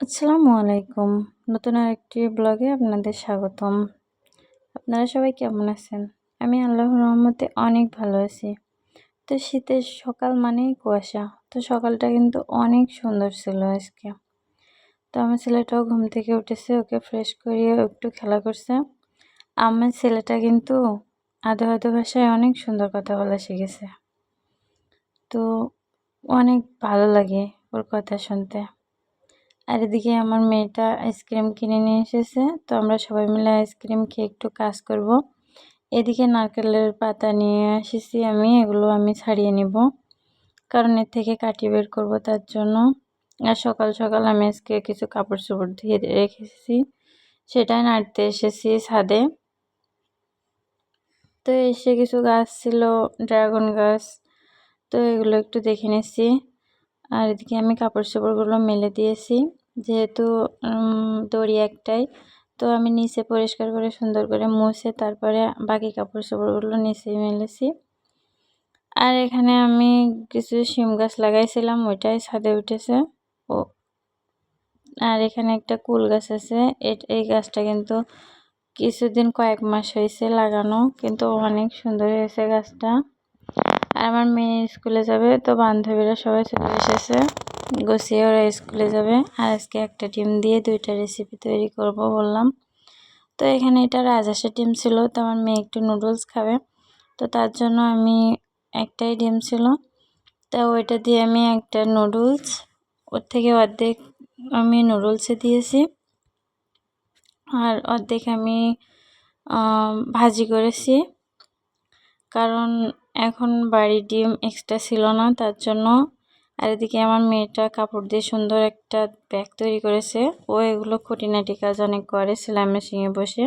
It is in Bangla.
আসসালামু আলাইকুম। নতুন আরেকটি ব্লগে আপনাদের স্বাগতম। আপনারা সবাই কেমন আছেন? আমি আল্লাহর রহমতে অনেক ভালো আছি। তো শীতের সকাল মানেই কুয়াশা। তো সকালটা কিন্তু অনেক সুন্দর ছিল আজকে। তো আমার ছেলেটাও ঘুম থেকে উঠেছে, ওকে ফ্রেশ করিয়ে একটু খেলা করছে। আমার ছেলেটা কিন্তু আধো আধো ভাষায় অনেক সুন্দর কথা বলা শিখেছে। তো অনেক ভালো লাগে ওর কথা শুনতে। আর এদিকে আমার মেয়েটা আইসক্রিম কিনে নিয়ে এসেছে, তো আমরা সবাই মিলে আইসক্রিম খেয়ে একটু কাজ করব। এদিকে নারকেলের পাতা নিয়ে এসেছি আমি, এগুলো আমি ছাড়িয়ে নিব। কারণ এর থেকে কাটি বের করব তার জন্য। আর সকাল সকাল আমি আজকে কিছু কাপড় চোপড় ধুয়ে রেখেছি। সেটাই নাড়তে এসেছি ছাদে। তো এসে কিছু গাছ ছিল, ড্রাগন গাছ। তো এগুলো একটু দেখে নিচ্ছি আর এদিকে আমি কাপড় চোপড়গুলো মেলে দিয়েছি। যেহেতু দড়ি একটাই, তো আমি নিচে পরিষ্কার করে সুন্দর করে মুছে তারপরে বাকি কাপড় চোপড়গুলো নিচে মেলেছি। আর এখানে আমি কিছু শিম গাছ লাগাইছিলাম, ওইটাই ছাদে উঠেছে। ও, আর এখানে একটা কুল গাছ আছে। এই গাছটা কিন্তু কিছুদিন কয়েক মাস হয়েছে লাগানো, কিন্তু অনেক সুন্দর হয়েছে গাছটা। আর আমার মেয়ে স্কুলে যাবে, তো বান্ধবীরা সবাই চলে এসেছে। গুছিয়ে ওরা স্কুলে যাবে। আর আজকে একটা ডিম দিয়ে দুইটা রেসিপি তৈরি করব বললাম। তো এখানে এটা রাজহাঁসের ডিম ছিল, তো আমার মেয়ে একটু নুডলস খাবে। তো তার জন্য আমি একটাই ডিম ছিল। তা ওইটা দিয়ে আমি একটা নুডলস ওর থেকে অর্ধেক আমি নুডলসে দিয়েছি। আর অর্ধেক আমি ভাজি করেছি। কারণ এখন বাড়ির ডিম এক্সট্রা ছিল না, তার জন্য। আর এদিকে আমার মেয়েটা কাপড় দিয়ে সুন্দর একটা ব্যাগ তৈরি করেছে। ও এগুলো খুঁটিনাটি কাজ অনেক করে, সেলাই মেশিনে বসে।